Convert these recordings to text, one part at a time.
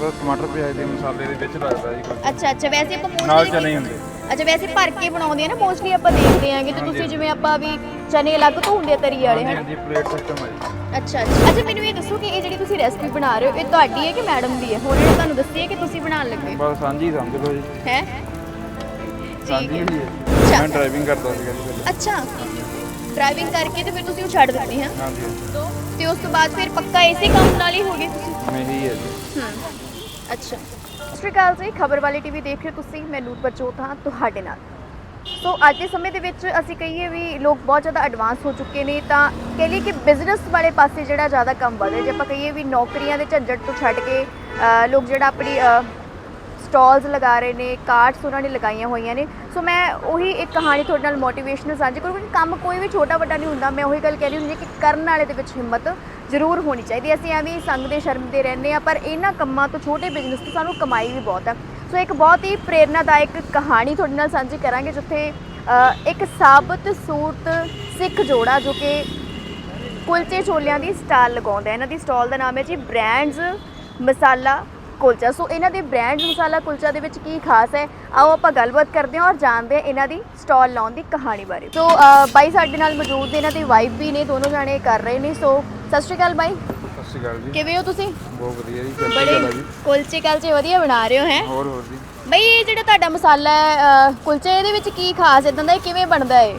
ਬਸ ਟਮਾਟਰ ਪਿਆਜ਼ ਦੇ ਮਸਾਲੇ ਦੇ ਵਿੱਚ ਲੱਗਦਾ ਜੀ ਕੋਈ ਅੱਛਾ ਅੱਛਾ ਵੈਸੇ ਆਪਾਂ ਨਾਲ ਮੋਸਟਲੀ ਚਨੇ ਹੁੰਦੇ। ਅੱਛਾ ਵੈਸੇ ਭਰ ਕੇ ਬਣਾਉਂਦੇ ਆ ਨਾ ਮੋਸਟਲੀ ਆਪਾਂ ਦੇਖਦੇ ਆਂਗੇ ਤੇ ਤੁਸੀਂ ਜਿਵੇਂ ਆਪਾਂ ਵੀ ਚਨੇ ਅਲੱਗ ਤੋਂ ਹੁੰਦੇ ਆ ਤਰੀ ਵਾਲੇ ਹਨ? ਹਾਂਜੀ ਪਲੇਟ ਸਿਸਟਮ ਹੈ ਜੀ। ਅੱਛਾ ਅੱਛਾ। ਅੱਛਾ ਮੈਨੂੰ ਇਹ ਦੱਸੋ ਕਿ ਇਹ ਜਿਹੜੀ ਤੁਸੀਂ ਰੈਸਪੀ ਬਣਾ ਰਹੇ ਹੋ ਇਹ ਤੁਹਾਡੀ ਹੈ ਕਿ ਮੈਡਮ ਦੀ ਹੈ? ਹੁਣ ਇਹ ਤੁਹਾਨੂੰ ਦੱਸੀ ਹੈ ਕਿ ਤੁਸੀਂ ਬਣਾਉਣ ਲੱਗੇ। ਬਸ ਸਾਂਝੀ ਸਮਝ ਲਓ ਜੀ। ਹੈ? ਸਾਂਝੀ ਠੀਕ ਹੈ। ਹੋਈ ਹੈ। ਮੈਂ ਡਰਾਈਵਿੰਗ ਕਰਦਾ ਸੀਗਾ ਜੀ ਪਹਿਲਾਂ। ਅੱਛਾ। ਡਰਾਈਵਿੰਗ ਕਰਕੇ ਤੇ ਫਿਰ ਤੁਸੀਂ ਉਹ ਛੱਡ ਦਿੱਤੀ ਹੈ? ਹਾਂਜੀ ਤੇ ਉਸ ਤੋਂ ਬਾਅਦ ਫਿਰ ਪੱਕਾ ਇਸੇ ਕੰਮ ਨਾਲ ਹੀ ਹੋ ਗਏ ਤੁਸੀਂ ਮੈਂ ਹੀ ਹੈ ਜੀ। ਹਮ, ਅੱਛਾ। ਸਤਿ ਸ਼੍ਰੀ ਅਕਾਲ ਜੀ, ਖਬਰ ਵਾਲੀ ਟੀਵੀ ਦੇਖ ਰਹੇ ਹੋ ਤੁਸੀਂ, ਮੈਂ ਨੂਰ ਜੋਤ ਹਾਂ ਤੁਹਾਡੇ ਨਾਲ। ਸੋ ਅੱਜ ਦੇ ਸਮੇਂ ਦੇ ਵਿੱਚ ਅਸੀਂ ਕਹੀਏ ਵੀ ਲੋਕ ਬਹੁਤ ਜ਼ਿਆਦਾ ਐਡਵਾਂਸ ਹੋ ਚੁੱਕੇ ਨੇ, ਤਾਂ ਕਹਿ ਲਈਏ ਕਿ ਬਿਜ਼ਨਸ ਵਾਲੇ ਪਾਸੇ ਜਿਹੜਾ ਜ਼ਿਆਦਾ ਕੰਮ ਵੱਧ ਰਿਹਾ। ਜੇ ਆਪਾਂ ਕਹੀਏ ਵੀ ਨੌਕਰੀਆਂ ਦੇ ਝੰਜਟ ਤੋਂ ਛੱਡ ਕੇ ਲੋਕ ਜਿਹੜਾ ਆਪਣੀ ਸਟਾਲਸ ਲਗਾ ਰਹੇ ਨੇ ਕਾਰਟਸ ਉਹਨਾਂ ਨੇ ਲਗਾਈਆਂ ਹੋਈਆਂ ਨੇ। ਸੋ ਮੈਂ ਉਹੀ ਇੱਕ ਕਹਾਣੀ ਤੁਹਾਡੇ ਨਾਲ ਮੋਟੀਵੇਸ਼ਨਲ ਸਾਂਝੀ ਕਰੂੰਗੀ ਕਿ ਕੰਮ ਕੋਈ ਵੀ ਛੋਟਾ ਵੱਡਾ ਨਹੀਂ ਹੁੰਦਾ। ਮੈਂ ਉਹੀ ਗੱਲ ਕਹਿ ਰਹੀ ਹੁੰਦੀ ਹਾਂ ਕਿ ਕਰਨ ਵਾਲੇ ਦੇ ਵਿੱਚ ਹਿੰਮਤ ਜ਼ਰੂਰ ਹੋਣੀ ਚਾਹੀਦੀ ਹੈ। ਅਸੀਂ ਐਵੇਂ ਦੇ ਸ਼ਰਮ ਸ਼ਰਮਦੇ ਰਹਿੰਦੇ ਆ ਪਰ ਇਹਨਾਂ ਕੰਮਾਂ ਤੋਂ ਛੋਟੇ ਬਿਜ਼ਨਸ ਤੋਂ ਸਾਨੂੰ ਕਮਾਈ ਵੀ ਬਹੁਤ ਹੈ। ਸੋ ਇੱਕ ਬਹੁਤ ਹੀ ਪ੍ਰੇਰਨਾਦਾਇਕ ਕਹਾਣੀ ਤੁਹਾਡੇ ਨਾਲ ਸਾਂਝੀ ਕਰਾਂਗੇ, ਜਿੱਥੇ ਇੱਕ ਸਾਬਤ ਸੂਰਤ ਸਿੱਖ ਜੋੜਾ ਜੋ ਕਿ ਕੁਲਚੇ ਛੋਲਿਆਂ ਦੀ ਸਟਾਲ ਲਗਾਉਂਦਾ ਇਹਨਾਂ ਦੀ ਸਟਾਲ ਦਾ ਨਾਮ ਹੈ ਜੀ ਬ੍ਰਾਂਡਸ ਮਸਾਲਾ ਕੁਲਚਾ। ਸੋ ਇਹਨਾਂ ਦੇ ਬ੍ਰਾਂਡ ਮਸਾਲਾ ਕੁਲਚਾ ਦੇ ਵਿੱਚ ਕੀ ਖਾਸ ਹੈ, ਆਓ ਆਪਾਂ ਗੱਲਬਾਤ ਕਰਦੇ ਹਾਂ ਔਰ ਜਾਣਦੇ ਹਾਂ ਇਹਨਾਂ ਦੀ ਸਟਾਲ ਲਾਉਣ ਦੀ ਕਹਾਣੀ ਬਾਰੇ। ਸੋ ਬਾਈ ਸਾਡੇ ਨਾਲ ਮੌਜੂਦ ਨੇ, ਇਹਨਾਂ ਦੀ ਵਾਈਫ ਵੀ ਨੇ, ਦੋਨੋਂ ਜਾਣੇ ਕਰ ਰਹੇ ਨੇ। ਸੋ ਸਤਿ ਸ਼੍ਰੀ ਅਕਾਲ ਬਾਈ। ਸਤਿ ਸ਼੍ਰੀ ਅਕਾਲ ਜੀ। ਕਿਵੇਂ ਹੋ ਤੁਸੀਂ? ਬਹੁਤ ਵਧੀਆ ਜੀ ਸਤਿ ਸ਼੍ਰੀ ਅਕਾਲ ਆ ਜੀ? ਕੁਲਚੇ ਕਲਚੇ ਵਧੀਆ ਬਣਾ ਰਹੇ ਹੋ ਹੈ? ਹੋਰ ਹੋਰ ਜੀ। ਬਈ ਇਹ ਜਿਹੜਾ ਤੁਹਾਡਾ ਮਸਾਲਾ ਹੈ ਕੁਲਚੇ ਇਹਦੇ ਵਿੱਚ ਕੀ ਖਾਸ ਇਦਾਂ ਦਾ ਇਹ ਕਿਵੇਂ ਬਣਦਾ ਹੈ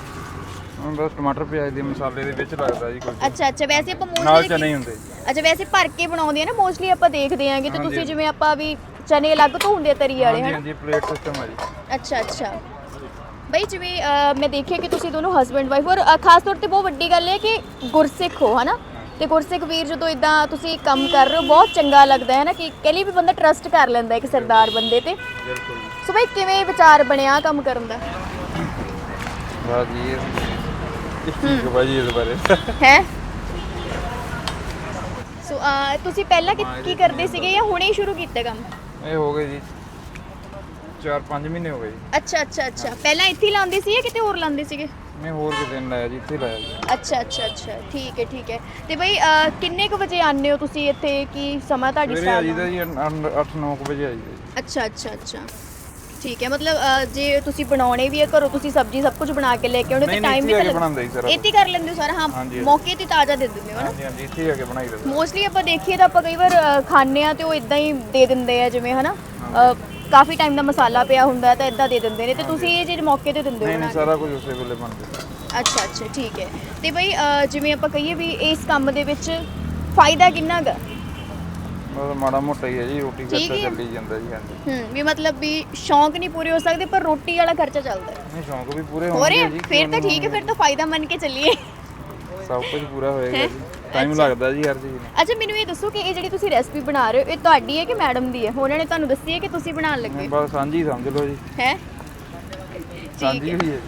ਬਸ ਟਮਾਟਰ ਪਿਆਜ਼ ਦੇ ਮਸਾਲੇ ਦੇ ਵਿੱਚ ਲੱਗਦਾ ਜੀ ਕੋਈ ਅੱਛਾ ਅੱਛਾ ਵੈਸੇ ਆਪਾਂ ਨਾਲ ਮੋਸਟਲੀ ਚਨੇ ਹੁੰਦੇ ਅੱਛਾ ਵੈਸੇ ਭਰ ਕੇ ਬਣਾਉਂਦੇ ਆ ਨਾ ਮੋਸਟਲੀ ਆਪਾਂ ਦੇਖਦੇ ਆਂਗੇ ਤੇ। ਤੁਸੀਂ ਜਿਵੇਂ ਆਪਾਂ ਵੀ ਚਨੇ ਅਲੱਗ ਤੋਂ ਹੁੰਦੇ ਆ ਤਰੀ ਵਾਲੇ ਹਨ? ਹਾਂਜੀ ਪਲੇਟ ਸਿਸਟਮ ਹੈ ਜੀ। ਅੱਛਾ ਅੱਛਾ। ਬਈ ਜਿਵੇਂ ਮੈਂ ਦੇਖਿਆ ਕਿ ਤੁਸੀਂ ਦੋਨੋਂ ਹਸਬੰਡ ਵਾਈਫ ਔਰ ਖਾਸ ਤੌਰ ਤੇ ਬਹੁਤ ਵੱਡੀ ਗੱਲ ਹੈ ਕਿ ਗੁਰਸਿੱਖ ਹੋ ਹਨਾ? ਤੇ ਗੁਰਸਿੱਖ ਵੀਰ ਜਦੋਂ ਇਦਾਂ ਤੁਸੀਂ ਕੰਮ ਕਰ ਰਹੇ ਹੋ ਬਹੁਤ ਚੰਗਾ ਲੱਗਦਾ ਹੈ ਨਾ ਕਿ ਕਹਿ ਲਈ ਵੀ ਬੰਦਾ ਟਰਸਟ ਕਰ ਲੈਂਦਾ ਇੱਕ ਸਰਦਾਰ ਬੰਦੇ ਤੇ। ਬਿਲਕੁਲ ਸੋ ਬਈ ਕਿਵੇਂ ਵਿਚਾਰ ਬਣਿਆ ਕੰਮ ਕਰਨ ਦਾ? ਵਾਹ ਜੀ। ਇਹ ਇਸ ਚੀਜ਼ ਕੋ ਬਾਜੀ ਇਸ ਬਾਰੇ। ਹੈ? ਸੋ ਅਹ, ਤੁਸੀਂ ਪਹਿਲਾਂ ਕੀ- ਕੀ ਕਰਦੇ ਸੀਗੇ ਜਾਂ ਹੁਣੇ ਹੀ ਸ਼ੁਰੂ ਕੀਤਾ ਕੰਮ? ਇਹ ਹੋ ਗਏ ਜੀ। 4-5 ਮਹੀਨੇ ਹੋ ਗਏ ਜੀ। ਅੱਛਾ ਅੱਛਾ ਅੱਛਾ। ਪਹਿਲਾਂ ਇੱਥੇ ਹੀ ਲਾਉਂਦੇ ਸੀ ਜਾਂ ਕਿਤੇ ਹੋਰ ਲਾਉਂਦੇ ਸੀਗੇ? ਮੈਂ ਹੋਰ ਕਿਤੇ ਨਹੀਂ ਲਾਇਆ ਜੀ ਇੱਥੇ ਲਾਇਆ ਜੀ। ਅੱਛਾ ਅੱਛਾ ਅੱਛਾ। ਠੀਕ ਹੈ ਠੀਕ ਹੈ। ਤੇ ਬਈ ਅਹ, ਕਿੰਨੇ ਕੁ ਵਜੇ ਆਉਂਦੇ ਹੋ ਤੁਸੀਂ ਇੱਥੇ? ਕੀ ਸਮਾਂ ਤੁਹਾਡੀ ਸਵੇਰੇ ਆ start ਜੀਦਾ ਦਾ? ਜੀ 8-9 ਵਜੇ ਆ ਜੀਦਾ ਜੀ। ਅੱਛਾ ਅੱਛਾ ਅੱਛਾ। ਠੀਕ ਹੈ ਮਤਲਬ ਅਹ, ਜੇ ਤੁਸੀਂ ਬਣਾਉਣੇ ਵੀ ਹੈ ਘਰੋਂ ਤੁਸੀਂ ਸਬਜ਼ੀ ਸਭ ਕੁਝ ਬਣਾ ਕੇ ਲੈ ਕੇ ਆਉਣੇ ਤੇ ਨਹੀਂ ਟਾਈਮ ਨਹੀਂ ਵੀ ਇੱਥੇ ਆ ਤਾਂ ਕੇ ਬਣਾਉਂਦਾ ਜੀ ਸਾਰਾ ਇੱਥੇ ਹੀ ਕਰ ਲੈਂਦੇ ਹੋ ਸਾਰਾ? ਹਾਂ ਹਾਂਜੀ, ਹਾਂਜੀ। ਮੌਕੇ ਤੇ ਤਾਜ਼ਾ ਦੇ ਦਿੰਦੇ ਹੋ ਨਾ ਹਾਂਜੀ ਹਾਂਜੀ ਇੱਥੇ ਆ ਕੇ ਬਣਾਈ ਦਾ ਮੋਸਟਲੀ ਆਪਾਂ ਦੇਖੀਏ ਤਾਂ ਆਪਾਂ ਕਈ ਵਾਰ ਖਾਂਦੇ ਆ ਤੇ ਉਹ ਇਦਾਂ ਹੀ ਦੇ ਦਿੰਦੇ ਆ ਜਿਵੇਂ ਹਨਾ? ਅਹ, ਕਾਫੀ ਟਾਈਮ ਦਾ ਮਸਾਲਾ ਪਿਆ ਹੁੰਦਾ ਤਾਂ ਇਦਾਂ ਦੇ ਦਿੰਦੇ ਨੇ। ਤੇ ਤੁਸੀਂ ਇਹ ਚੀਜ਼ ਮੌਕੇ ਤੇ ਦਿੰਦੇ ਹੋ ਨਹੀਂ ਬਣਾ ਸਾਰਾ ਕੁਝ ਉਸੇ ਵੇਲੇ ਬਣਦਾ ਅੱਛਾ ਅੱਛਾ ਠੀਕ ਹੈ। ਤੇ ਬਈ ਜਿਵੇਂ ਆਪਾਂ ਕਹੀਏ ਵੀ ਇਸ ਕੰਮ ਦੇ ਵਿੱਚ ਫਾਇਦਾ ਕਿੰਨਾ ਗਾ ਬਸ ਮਾੜਾ ਮੋਟਾ ਹੀ ਹੈ ਜੀ ਰੋਟੀ ਠੀਕ ਖਰਚਾ ਹੀ। ਚੱਲੀ ਜਾਂਦਾ ਜੀ ਹਾਂਜੀ। ਹੂੰ ਵੀ ਮਤਲਬ ਵੀ ਸ਼ੌਂਕ ਨਹੀਂ ਪੂਰੇ ਹੋ ਸਕਦੇ ਪਰ ਰੋਟੀ ਵਾਲਾ ਖਰਚਾ ਚੱਲਦਾ ਹੈ। ਨਹੀਂ ਸ਼ੌਂਕ ਵੀ ਪੂਰੇ ਹੋਣਗੇ ਰਿਹਾ? ਜੀ ਫਿਰ ਤਾਂ ਠੀਕ ਹੈ ਫਿਰ ਤਾਂ ਫਾਇਦਾ ਮੰਨ ਕੇ ਚੱਲੀਏ। ਸਭ ਕੁਝ ਪੂਰਾ ਹੋਏਗਾ? ਜੀ। ਟਾਈਮ। ਲੱਗਦਾ ਜੀ ਹਰ ਚੀਜ਼ ਨੂੰ। ਅੱਛਾ ਮੈਨੂੰ ਇਹ ਦੱਸੋ ਕਿ ਇਹ ਜਿਹੜੀ ਤੁਸੀਂ ਰੈਸਪੀ ਬਣਾ ਰਹੇ ਹੋ ਇਹ ਤੁਹਾਡੀ ਹੈ ਕਿ ਮੈਡਮ ਦੀ ਹੈ? ਉਹਨਾਂ ਨੇ ਤੁਹਾਨੂੰ ਦੱਸੀ ਹੈ ਕਿ ਤੁਸੀਂ ਬਣਾਉਣ ਲੱਗੇ ਬਸ ਸਾਂਝੀ ਸਮਝ ਲਓ ਜੀ। ਹੈ? ਸਾਂਝੀ ਹੋਈ ਹੈ। ਜੀ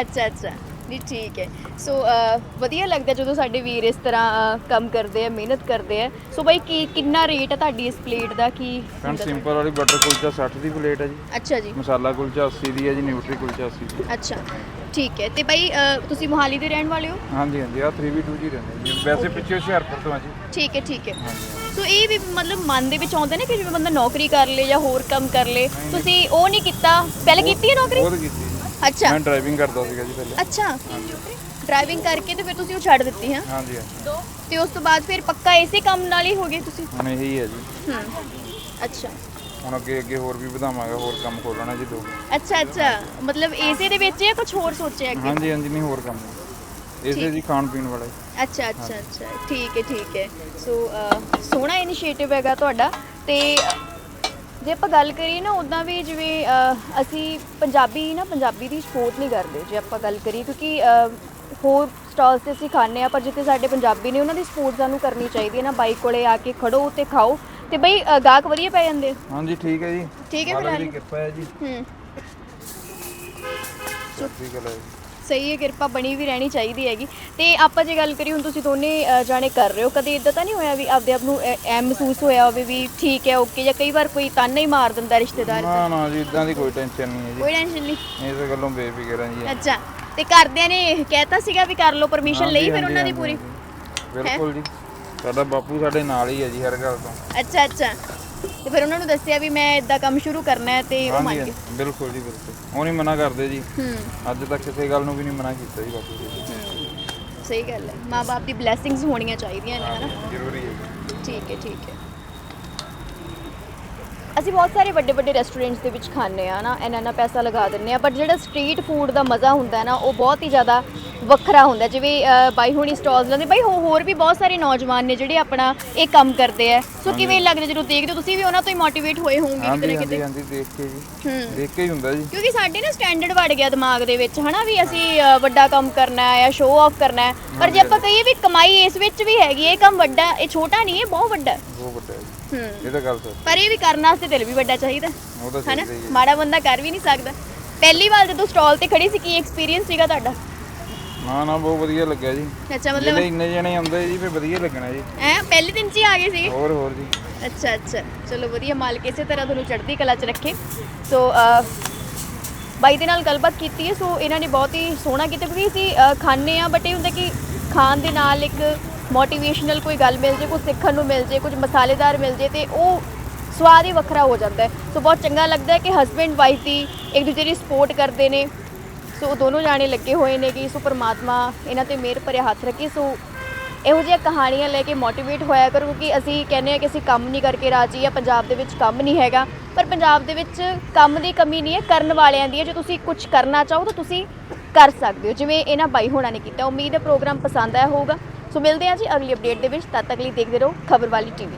ਅੱਛਾ ਅੱਛਾ। ਨਹੀਂ ਠੀਕ ਹੈ। ਸੋ ਵਧੀਆ ਲੱਗਦਾ ਜਦੋਂ ਸਾਡੇ ਵੀਰ ਇਸ ਤਰ੍ਹਾਂ ਅਹ, ਕੰਮ ਕਰਦੇ ਆ ਮਿਹਨਤ ਕਰਦੇ ਆ। ਸੋ ਬਾਈ ਕੀ ਕਿੰਨਾ ਰੇਟ ਹੈ ਤੁਹਾਡੀ ਇਸ ਪਲੇਟ ਦਾ? ਕੀ ਫਰੈਂਡ ਹੁੰਦਾ? ਸਿੰਪਲ ਵਾਲੀ ਬਟਰ ਕੁਲਚਾ 60 ਦੀ ਪਲੇਟ ਹੈ ਜੀ। ਅੱਛਾ ਜੀ। ਮਸਾਲਾ ਕੁਲਚਾ 80 ਦੀ ਹੈ ਜੀ ਨਿਊਟਰੀ ਕੁਲਚਾ 80 ਦੀ ਅੱਛਾ। ਠੀਕ ਹੈ। ਤੇ ਬਾਈ ਤੁਸੀਂ ਮੋਹਾਲੀ ਦੇ ਰਹਿਣ ਵਾਲੇ ਹੋ? ਹਾਂਜੀ ਹਾਂਜੀ ਆ 3v2 ਜੀ ਰਹਿੰਦੇ ਜੀ। ਵੈਸੇ ਪਿੱਛੇ ਹੁਸ਼ਿਆਰਪੁਰ ਤੋਂ ਆ ਜੀ। ਠੀਕ ਹੈ ਠੀਕ ਹੈ। ਹਾਂਜੀ ਸੋ ਇਹ ਵੀ ਮਤਲਬ ਮਨ ਦੇ ਵਿੱਚ ਆਉਂਦਾ ਨਾ ਕਿ ਜਿਵੇਂ ਬੰਦਾ ਨੌਕਰੀ ਕਰ ਲੇ ਜਾਂ ਹੋਰ ਕੰਮ ਕਰ ਲੇ ਤੁਸੀਂ ਉਹ ਨਹੀਂ ਕੀਤਾ। ਪਹਿਲਾਂ ਕੀਤੀ ਹੈ ਨੌਕਰੀ? ਬਹੁਤ ਕੀਤੀ ਜੀ। ਅੱਛਾ। ਮੈਂ ਡਰਾਈਵਿੰਗ ਕਰਦਾ ਸੀਗਾ ਜੀ ਪਹਿਲੇ। ਅੱਛਾ। ਡਰਾਈਵਿੰਗ ਕਰਕੇ ਤੇ ਫਿਰ ਤੁਸੀਂ ਉਹ ਛੱਡ ਦਿੱਤੀ ਹੈ? ਹਾਂਜੀ ਹਾਂਜੀ। ਤੇ ਉਸ ਤੋਂ ਬਾਅਦ ਫਿਰ ਪੱਕਾ ਇਸੇ ਕੰਮ ਨਾਲ ਹੀ ਹੋ ਗਏ ਤੁਸੀਂ? ਹੁਣ ਇਹੀ ਹੈ ਜੀ। ਹੂੰ। ਅੱਛਾ। ਹੁਣ ਅੱਗੇ ਅੱਗੇ ਹੋਰ ਵੀ ਵਧਾਵਾਂਗਾ ਹੋਰ ਕੰਮ ਖੋਲਣਾ ਜੀ ਦੋ। ਅੱਛਾ ਅੱਛਾ। ਮਤਲਬ ਇਸੇ ਦੇ ਵਿੱਚ ਜਾਂ ਕੁਝ ਹੋਰ ਸੋਚਿਆ ਅੱਗੇ? ਹਾਂਜੀ ਹਾਂਜੀ ਨਹੀਂ ਹੋਰ ਕੰਮ। ਇਸੇ ਜੀ ਖਾਣ ਪੀਣ ਵਾਲੇ ਅੱਛਾ ਅੱਛਾ ਅੱਛਾ। ਠੀਕ ਹੈ ਠੀਕ ਹੈ। ਸੋ ਸੋਹਣਾ ਇਨੀਸ਼ੀਏਟਿਵ ਹੈਗਾ ਤੁਹਾਡਾ। ਤੇ ਜੇ ਆਪਾਂ ਗੱਲ ਕਰੀਏ ਨਾ ਉਦਾਂ ਵੀ ਜਿਵੇਂ ਅਸੀਂ ਪੰਜਾਬੀ ਨਾ ਪੰਜਾਬੀ ਦੀ ਸਪੋਰਟ ਨਹੀਂ ਕਰਦੇ ਜੇ ਆਪਾਂ ਗੱਲ ਕਰੀਏ ਕਿਉਂਕਿ ਹੋਰ ਸਟਾਲਸ ਤੇ ਅਸੀਂ ਖਾਂਦੇ ਆ ਪਰ ਜਿੱਥੇ ਸਾਡੇ ਪੰਜਾਬੀ ਨੇ ਉਹਨਾਂ ਦੀ ਸਪੋਰਟ ਸਾਨੂੰ ਕਰਨੀ ਚਾਹੀਦੀ ਹੈ ਨਾ। ਬਾਈਕ ਕੋਲੇ ਆ ਕੇ ਖੜੋ ਤੇ ਖਾਓ। ਤੇ ਬਈ ਗਾਹਕ ਵਧੀਆ ਪੈ ਜਾਂਦੇ? ਆ। ਹਾਂਜੀ ਠੀਕ ਹੈ ਜੀ। ਠੀਕ ਹੈ ਮਾਲਕ ਫਿਲਹਾਲ। ਕਿਰਪਾ ਹੈ ਜੀ। ਹੂੰ। ਠੀਕ ਹੈ ਜੀ। ਸਹੀ ਹੈ ਕਿਰਪਾ ਬਣੀ ਵੀ ਰਹਿਣੀ ਚਾਹੀਦੀ ਹੈਗੀ। ਤੇ ਆਪਾਂ ਜੇ ਗੱਲ ਕਰੀ ਹੁਣ ਤੁਸੀਂ ਦੋਨੇ ਅ, ਜਾਣੇ ਕਰ ਰਹੇ ਹੋ ਕਦੇ ਇਦਾਂ ਤਾਂ ਨਹੀਂ ਹੋਇਆ ਵੀ ਆਪਦੇ ਆਪ ਨੂੰ ਐ ਐਂ ਮਹਿਸੂਸ ਹੋਇਆ ਹੋਵੇ ਵੀ ਠੀਕ ਹੈ ਓਕੇ ਜਾਂ ਕਈ ਵਾਰ ਕੋਈ ਤਾਨਾ ਹੀ ਮਾਰ ਦਿੰਦਾ ਰਿਸ਼ਤੇਦਾਰ ਨਾ ਨਾ ਜੀ ਇਦਾਂ ਦੀ ਕੋਈ ਟੈਨਸ਼ਨ ਨਹੀਂ ਹੈ ਕੋਈ ਟੈਨਸ਼ਨ ਨਹੀਂ? ਜੀ ਇਸ ਗੱਲੋਂ ਬੇਫਿਕਰ ਹਾਂ ਜੀ ਅੱਛਾ ਤੇ ਘਰਦਿਆਂ ਨੇ ਕਹਿਤਾ ਸੀਗਾ ਵੀ ਕਰ ਲਓ ਪਰਮਿਸ਼ਨ ਲਈ ਹਾਂਜੀ, ਫਿਰ ਉਹਨਾਂ ਦੀ ਹਾਂਜੀ, ਪੂਰੀ? ਹਾਂਜੀ। ਬਿਲਕੁਲ ਜੀ। ਸਾਡਾ ਬਾਪੂ ਸਾਡੇ ਨਾਲ ਹੀ ਹੈ ਜੀ ਹਰ ਗੱਲ ਤੋਂ। ਅੱਛਾ ਅੱਛਾ। ਤੇ ਫਿਰ ਉਹਨਾਂ ਨੂੰ ਦੱਸਿਆ ਵੀ ਮੈਂ ਇਦਾਂ ਕੰਮ ਸ਼ੁਰੂ ਕਰਨਾ ਹੈ ਤੇ ਉਹ ਮੰਨ ਹਾਂਜੀ ਗਏ। ਬਿਲਕੁਲ ਜੀ ਬਿਲਕੁਲ। ਉਹ ਨਹੀਂ ਮਨਾ ਕਰਦੇ ਜੀ। ਹੂੰ। ਅੱਜ ਤੱਕ ਕਿਸੇ ਗੱਲ ਨੂੰ ਵੀ ਨਹੀਂ ਮਨਾ ਕੀਤਾ ਜੀ ਬਾਪੂ ਜੀ। ਸਹੀ ਗੱਲ ਹੈ। ਮਾਪੇ ਦੀ ਬਲੇਸਿੰਗਸ ਹੋਣੀਆਂ ਚਾਹੀਦੀਆਂ ਨੇ ਹਨਾ? ਜ਼ਰੂਰੀ ਹੈ ਜੀ। ਠੀਕ ਹੈ ਠੀਕ ਹੈ। ਅਸੀਂ ਬਹੁਤ ਸਾਰੇ ਵੱਡੇ ਵੱਡੇ ਰੈਸਟੋਰੈਂਟਸ ਦੇ ਵਿੱਚ ਖਾਂਦੇ ਆ ਨਾ ਇੰਨਾ ਇੰਨਾ ਪੈਸਾ ਲਗਾ ਦਿੰਦੇ ਆ ਪਰ ਜਿਹੜਾ ਸਟਰੀਟ ਫੂਡ ਦਾ ਮਜ਼ਾ ਹੁੰਦਾ ਹੈ ਨਾ ਉਹ ਬਹੁਤ ਹੀ ਜ਼ਿਆਦਾ ਵੱਖਰਾ ਹੁੰਦਾ ਜਿਵੇਂ ਅ, ਬਾਈ ਹੁਣੀ ਸਟਾਲਸ ਲਾਉਂਦੇ। ਬਾਈ ਹੋ- ਹੋਰ ਵੀ ਬਹੁਤ ਸਾਰੇ ਨੌਜਵਾਨ ਨੇ ਜਿਹੜੇ ਆਪਣਾ ਇਹ ਕੰਮ ਕਰਦੇ ਆ। ਸੋ ਕਿਵੇਂ ਲੱਗਦਾ ਜਦੋਂ ਦੇਖਦੇ ਹੋ? ਤੁਸੀਂ ਵੀ ਉਹਨਾਂ ਤੋਂ ਹੀ ਮੋਟੀਵੇਟ ਹੋਏ ਹੋਵੋਗੇ ਕਿਤੇ ਹਾਂਜੀ ਨਾ ਹਾਂਜੀ ਕਿਤੇ? ਹਾਂਜੀ ਦੇਖ ਕੇ ਜੀ। ਹੂੰ। ਦੇਖ ਕੇ ਹੀ ਹੁੰਦਾ ਜੀ। ਕਿਉਂਕਿ ਸਾਡੇ ਨਾ ਸਟੈਂਡਰਡ ਵੜ ਗਿਆ ਦਿਮਾਗ ਦੇ ਵਿੱਚ ਹਨਾ ਵੀ ਅਸੀਂ ਅ, ਵੱਡਾ ਕੰਮ ਕਰਨਾ ਹੈ ਜਾਂ ਸ਼ੋਅ ਆਫ ਕਰਨਾ ਹੈ। ਪਰ ਜੇ ਆਪਾਂ ਕਹੀਏ ਵੀ ਕਮਾਈ ਇਸ ਵਿੱਚ ਵੀ ਹੈਗੀ ਹੈ ਇਹ ਕੰਮ ਵੱਡਾ ਇਹ ਛੋਟਾ ਨਹੀਂ ਹੈ ਬਹੁਤ ਵੱਡਾ। ਹੈ। ਬਹੁਤ ਵੱਡਾ ਹੈ ਜੀ। ਹੂੰ। ਇਹ ਤਾਂ ਗੱਲ ਸਰ ਪਰ ਇਹ ਵੀ ਕਰਨ ਵਾਸਤੇ ਦਿਲ ਵੀ ਵੱਡਾ ਚਾਹੀਦਾ। ਉਹ ਤਾਂ ਹਨਾ? ਹੈ। ਮਾੜਾ ਬੰਦਾ ਕਰ ਵੀ ਨਹੀਂ ਸਕਦਾ। ਪਹਿਲੀ ਵਾਰ ਜਦੋਂ ਸਟਾਲ ਤੇ ਖੜੀ ਸੀ ਕੀ ਐਕਸਪੀਰੀਅੰਸ ਸੀਗਾ ਤੁਹਾਡਾ? ਨਾ ਨਾ ਬਹੁਤ ਵਧੀਆ ਲੱਗਿਆ ਜੀ। ਅੱਛਾ ਜਿਹੜੇ ਮਤਲਬ ਇੰਨੇ ਜਣੇ ਆਉਂਦੇ ਜੀ ਫਿਰ ਵਧੀਆ ਲੱਗਣਾ ਜੀ। ਐ ਪਹਿਲੇ ਦਿਨ 'ਚ ਹੀ ਆ ਗਏ ਸੀ? ਹੋਰ ਹੋਰ ਜੀ। ਅੱਛਾ ਅੱਛਾ। ਚਲੋ ਵਧੀਆ ਮਾਲਕ ਇਸੇ ਤਰ੍ਹਾਂ ਤੁਹਾਨੂੰ ਚੜ੍ਹਦੀ ਕਲਾ 'ਚ ਰੱਖੇ। ਸੋ ਬਾਈ ਦੇ ਨਾਲ ਗੱਲਬਾਤ ਕੀਤੀ ਹੈ ਸੋ ਇਹਨਾਂ ਨੇ ਬਹੁਤ ਹੀ ਸੋਹਣਾ ਕੀਤਾ ਕਿਉਂਕਿ ਅਸੀਂ ਖਾਂਦੇ ਆ ਬਟ ਇਹ ਹੁੰਦਾ ਕਿ ਖਾਣ ਦੇ ਨਾਲ ਇੱਕ ਮੋਟੀਵੇਸ਼ਨਲ ਕੋਈ ਗੱਲ ਮਿਲ ਜੇ ਕੁਝ ਸਿੱਖਣ ਨੂੰ ਮਿਲ ਜੇ ਕੁਝ ਮਸਾਲੇਦਾਰ ਮਿਲ ਜੇ ਤੇ ਉਹ ਸਵਾਦ ਹੀ ਵੱਖਰਾ ਹੋ ਜਾਂਦਾ ਹੈ। ਸੋ ਬਹੁਤ ਚੰਗਾ ਲੱਗਦਾ ਹੈ ਕਿ ਹਸਬੈਂਡ ਵਾਈਫ ਦੀ ਇੱਕ ਦੂਜੇ ਦੀ ਸਪੋਰਟ ਕਰਦੇ ਨੇ। ਸੋ ਉਹ ਦੋਨੋਂ ਜਾਣੇ ਲੱਗੇ ਹੋਏ ਨੇ ਕਿ ਸੋ ਪਰਮਾਤਮਾ ਇਹਨਾਂ ਤੇ ਮਿਹਰ ਭਰਿਆ ਹੱਥ ਰੱਖੇ। ਸੋ ਇਹੋ ਜਿਹੀਆਂ ਕਹਾਣੀਆਂ ਲੈ ਕੇ ਮੋਟੀਵੇਟ ਹੋਇਆ ਕਰੋ ਕਿਉਂਕਿ ਅਸੀਂ ਕਹਿੰਦੇ ਆ ਕਿ ਅਸੀਂ ਕੰਮ ਨਹੀਂ ਕਰਕੇ ਰਾਜੀ ਜਾਂ ਪੰਜਾਬ ਦੇ ਵਿੱਚ ਕੰਮ ਨਹੀਂ ਹੈਗਾ। ਪਰ ਪੰਜਾਬ ਦੇ ਵਿੱਚ ਕੰਮ ਦੀ ਕਮੀ ਨਹੀਂ ਹੈ, ਕਰਨ ਵਾਲਿਆਂ ਦੀ ਹੈ। ਜੇ ਤੁਸੀਂ ਕੁਝ ਕਰਨਾ ਚਾਹੋ ਤਾਂ ਤੁਸੀਂ ਕਰ ਸਕਦੇ ਹੋ। ਜਿਵੇਂ ਇਹਨਾਂ ਬਾਈ ਹੋਣਾ ਨੇ ਕੀਤਾ। ਉਮੀਦ ਹੈ ਪ੍ਰੋਗਰਾਮ ਪਸੰਦ ਆਇਆ ਹੋਊਗਾ। ਸੋ ਮਿਲਦੇ ਹਾਂ ਜੀ ਅਗਲੀ ਅਪਡੇਟ ਦੇ ਵਿੱਚ। ਤਦ ਤੱਕ ਲਈ ਦੇਖਦੇ ਰਹੋ ਖਬਰ ਵਾਲੀ ਟੀਵੀ।